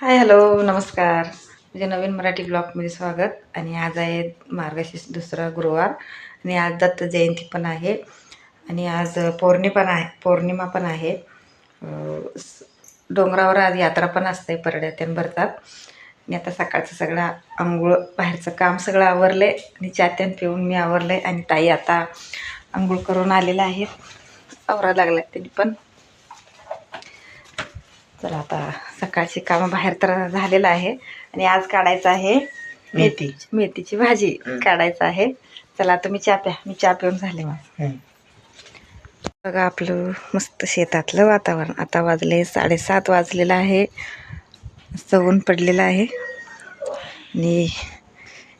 Hi hello नमस्कार. म्हणजे नवीन मराठी ब्लॉगमध्ये स्वागत. आणि आज आहे मार्गशीर्ष दुसरा गुरुवार. आणि आज दत्त जयंती पण आहे. आणि आज पौर्णि पण आहे पौर्णिमा पण आहे. स- डोंगरावर आज यात्रा पण असते परड्यात्यान भरतात. आणि आता सकाळचं सगळं आंघोळ बाहेरचं काम सगळं आवरलं. आहे आणि चात्यान पिऊन मी आवरलं. आहे आणि ताई आता आंघोळ करून आलेल्या आहेत. आवरा लागल्या त्यांनी पण. चला आता सकाळची कामं बाहेर तर झालेलं आहे. आणि आज काढायचं आहे मेथी. मेथीची भाजी काढायचं आहे. चला आता मी चहा प्या मी चहा पिऊन झाले मग. बघा आपलं मस्त शेतातलं वातावरण. आता वाजले साडेसात वाजलेलं आहे. मस्त ऊन पडलेलं आहे. आणि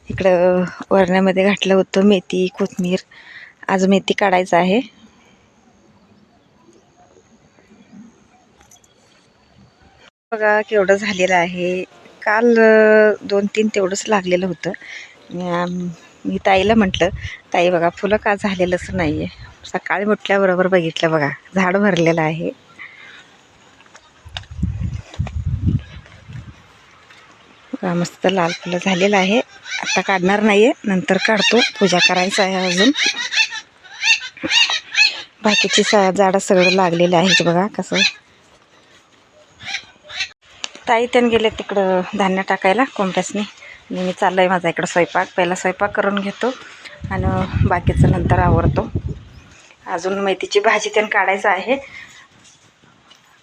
इकडं वरण्यामध्ये घातलं होतं मेथी कोथमीर आज मेथी काढायचं आहे. बघा केवढं झालेलं आहे. काल दोन तीन तेवढंच लागलेलं होतं. मी ताईला म्हटलं ताई बघा फुलं का झालेलंच नाही आहे सकाळी म्हटल्याबरोबर बघितलं बघा. झाड भरलेलं आहे. बघा मस्त लाल फुलं झालेलं आहे. आता काढणार नाही आहे नंतर काढतो. पूजा करायचं आहे अजून. बाकीची सा झाडं सगळं लागलेलं आहे बघा कसं ताई त्यानं गेले तिकडं धान्य टाकायला कोंबड्यासनी आणि मी चाललं आहे माझा इकडं स्वयंपाक. पहिला स्वयंपाक करून घेतो आणि बाकीचं नंतर आवरतो. अजून मेथीची भाजी त्यानं काढायचं आहे.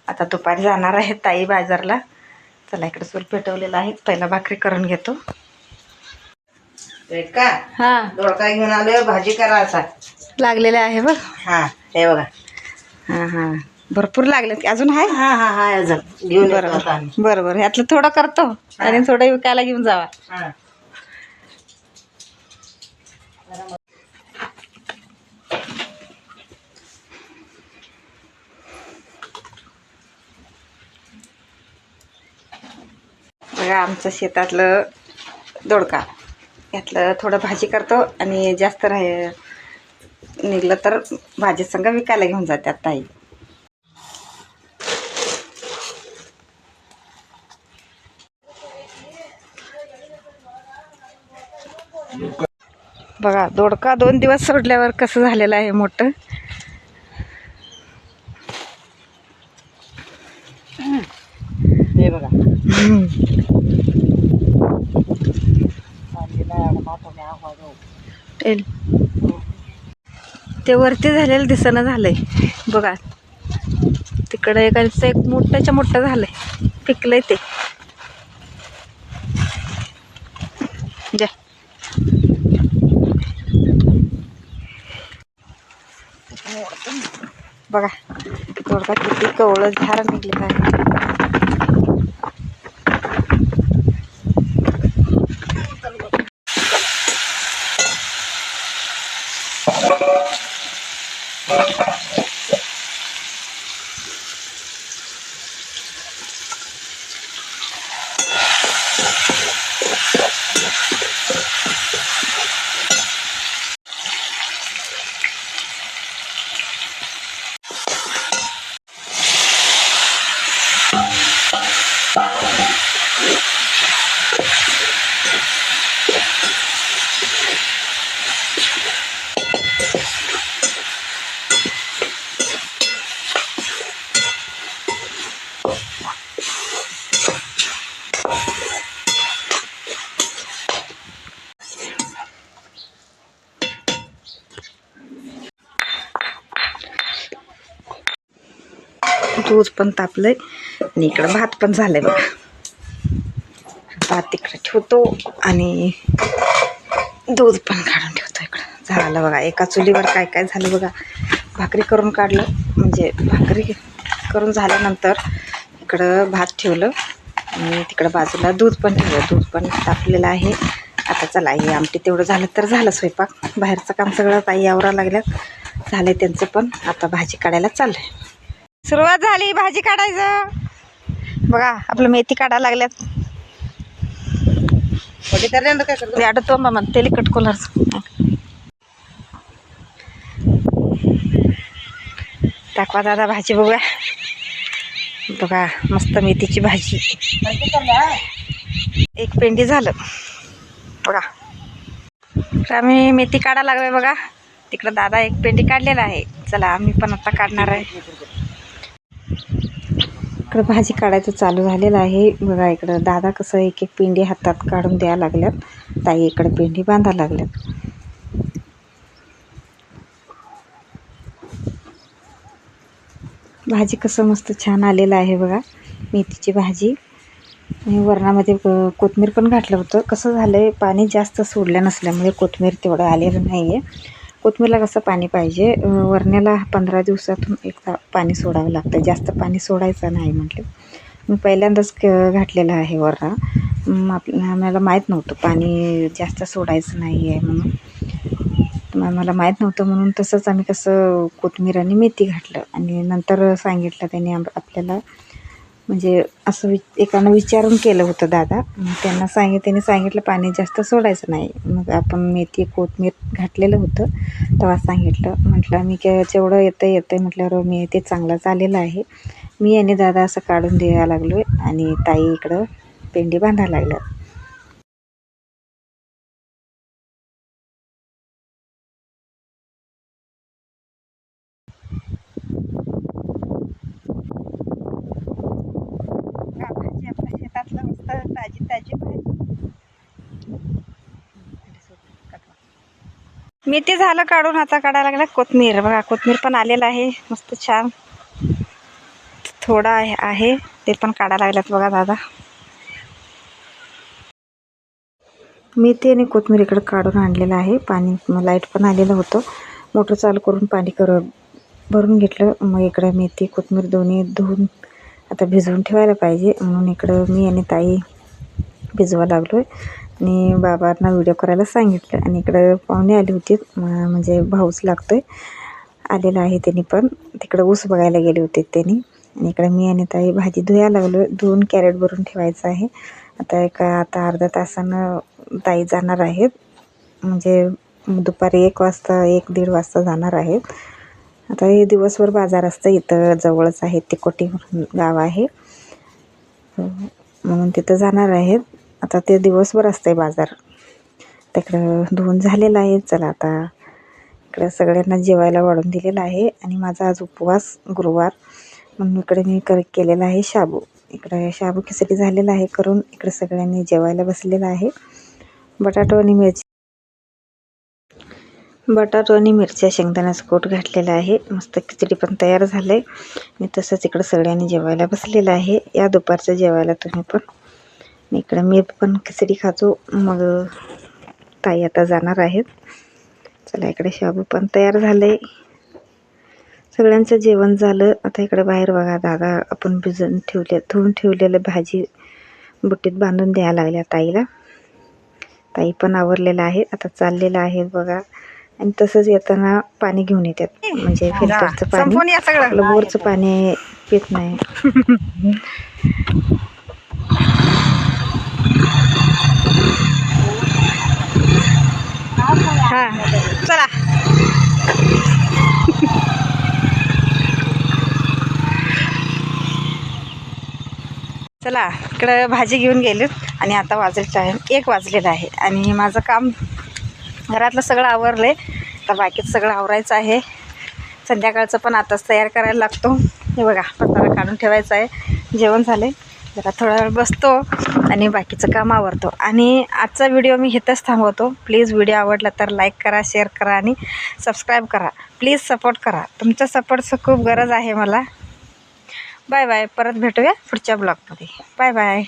आता दुपारी जाणार आहे ताई बाजारला. चला इकडं चूल पेटवलेलं आहे. पहिला भाकरी करून घेतो. का हां. दोडका घेऊन आलोय भाजी करायचा. लागलेले आहे बघ. हा हे बघा. हां हां. भरपूर लागले अजून आहे? हा हा हा अजून. घेऊन येतो बरोबर आम्ही. बरोबर ह्यातलं थोडं करतो. आणि थोडं विकायला घेऊन जावा. हा. बघा आमचं शेतातलं दोडका. यातलं थोडं भाजी करतो आणि जास्त राह निघलं तर भाजी संग विकायला घेऊन जातात ताई. बघा दोडका दोन दिवस सोडल्यावर कसं झालेलं आहे मोठं. हे बघा. ते वरती झालेलं दिसणं झालंय. बघा. तिकडं एकाचं एक मोठ्याच्या मोठं झालंय. पिकलंय ते. द्या बघा तोडका किती कवळं झाड निघले आहे. दूध पण तापलंय. आणि इकडं भात पण झालंय बघा. भात तिकडे ठेवतो आणि दूध पण काढून ठेवतो इकडं. झालं बघा एका चुलीवर काय काय झालं बघा. भाकरी करून काढलं. म्हणजे भाकरी करून झाल्यानंतर इकडं भात ठेवलं. आणि तिकडं बाजूला दूध पण ठेवलं. दूध पण तापलेलं आहे. आता चला हे आमटी तेवढं झालं तर झालं स्वयंपाक. बाहेरचं काम सगळं ताई आवरा लागल्यात. झालं त्यांचं पण. आता भाजी काढायला चाललं आहे सुरुवात झाली भाजी काढायचं. बघा आपलं मेथी काढायला लागल्यात. करतो? अडतो मामा तेलिकट कलरचं. दाखवा दादा भाजी बघूया. बघा मस्त मेथीची भाजी. एक पेंडी झालं. बघा. तर आम्ही मेथी काढा लागलोय बघा. तिकडं दादा एक पेंडी काढलेला आहे. चला आम्ही पण आता काढणार आहे. इकडं भाजी काढायचं चालू झालेलं आहे. बघा इकडं दादा कसं एक एक पिंडी हातात काढून द्यायला लागल्यात. ताई इकडं पेंडी बांधायला लागल्यात. भाजी कसं मस्त छान आलेलं आहे बघा. मेथीची भाजी. आणि वरणामध्ये कोथमीर पण घातलं होतं. कसं झालं आहे पाणी जास्त सोडलं नसल्यामुळे कोथमीर तेवढं आलेलं नाही आहे कोथमीरला कसं पाणी पाहिजे? वरण्याला पंधरा दिवसातून एकदा पाणी सोडावं लागतं. जास्त पाणी सोडायचं नाही म्हटलं. मी पहिल्यांदाच क आहे वरणा मग आप आम्हाला माहीत नव्हतं. पाणी जास्त सोडायचं नाही आहे म्हणून आम्हाला माहीत नव्हतं म्हणून तसंच आम्ही कसं कोथमीर आणि मेथी घातलं. आणि नंतर सांगितलं त्यांनी आम- आपल्याला म्हणजे असं वि एकानं विचारून केलं होतं दादा. मग त्यांना सांगित त्यांनी सांगितलं पाणी जास्त सोडायचं नाही. मग आपण मेथी कोथमीर घातलेलं होतं. तेव्हा सांगितलं म्हटलं मी काय जेवढं येतं येतं म्हटल्यावर मी ते चांगलंच आलेलं आहे. मी आणि दादा असं काढून द्यायला लागलो आहे आणि ताई इकडं पेंडी बांधायला लागल्या भाजी आपल्या शेतातलं मस्त ताजी ताजी भाजी मेथी झालं काढून आता काढायला लागला कोथमीर. बघा कोथमीर पण आलेलं आहे. मस्त छान. थोडा आहे आहे. ते पण काढायला लागल्यात बघा दादा. मेथी आणि कोथमीर इकडं काढून आणलेलं आहे. पाणी लाइट पण आलेलं होतं. मोटर चालू करून पाणी कर भरून घेतलं. मग इकडं मेथी कोथमीर दोन्ही धुवून आता भिजवून ठेवायला पाहिजे. म्हणून इकडं मी आणि ताई भिजवा लागलो आहे आणि बाबांना व्हिडिओ करायला सांगितलं आणि इकडं पाहुणे आली होती. म्हणजे भाऊच लागतो आहे आलेला आहे त्यांनी पण. तिकडं ऊस बघायला गेले होते त्यांनी. आणि इकडं मी आणि ताई भाजी धुया लागलो धुवून कॅरेट भरून ठेवायचं आहे. आता एका आता अर्धा तासानं ताई जाणार आहेत. म्हणजे दुपारी एक वाजता एक दीड वाजता जाणार आहेत. आता हे दिवसभर बाजार असतं. इथं जवळच आहे. ते कोटी गाव आहे. म्हणून तिथं जाणार आहेत. आता ते दिवसभर असतंय बाजार. तिकडं धुवून झालेलं आहे. चला आता इकडं सगळ्यांना जेवायला वाढून दिलेलं आहे. आणि माझा आज उपवास गुरुवार. म्हणून इकडे मी कर केलेला आहे शाबू. इकडे शाबू खिचडी झालेला आहे करून इकडे सगळ्यांनी जेवायला बसलेलं आहे. बटाटो आणि मिरची. बटाटो आणि मिरच्या शेंगदाण्याचं कोट घातलेला आहे. मस्त खिचडी पण तयार झालं आहे आणि तसंच इकडं सगळ्यांनी जेवायला बसलेलं आहे. या दुपारचं जेवायला तुम्ही पण इकडं मी पण खिचडी खातो. मग ताई आता जाणार आहेत. चला इकडे शाबू पण तयार झालं सगळ्यांचं जेवण झालं. आता इकडे बाहेर बघा दादा आपण भिजून ठेवले धुवून ठेवलेलं भाजी बुट्टीत बांधून द्यायला लागल्या ताईला. ताई पण आवरलेलं आहे. आता चाललेलं आहे बघा. आणि तसंच येताना पाणी घेऊन येतात. म्हणजे फिल्टरचं पाणी. आपलं बोरचं पाणी पित नाही. हा चला. चला इकडं भाजी घेऊन गेलो आणि आता वाजले टाईम एक वाजलेला आहे आणि माझं काम घरातलं सगळं आवरलं आहे तर बाकीचं सगळं आवरायचं आहे. संध्याकाळचं पण आताच तयार करायला लागतो. हे बघा पतारा काढून ठेवायचं आहे. जेवण झाले जरा थोडा वेळ बसतो आणि बाकीचं काम आवरतो. आणि आजचा व्हिडिओ मी इथंच थांबवतो. प्लीज व्हिडिओ आवडला तर लाईक करा शेअर करा आणि सबस्क्राईब करा. प्लीज सपोर्ट करा. तुमच्या सपोर्टचं खूप गरज आहे मला. बाय बाय परत भेटूया पुढच्या ब्लॉगमध्ये बाय बाय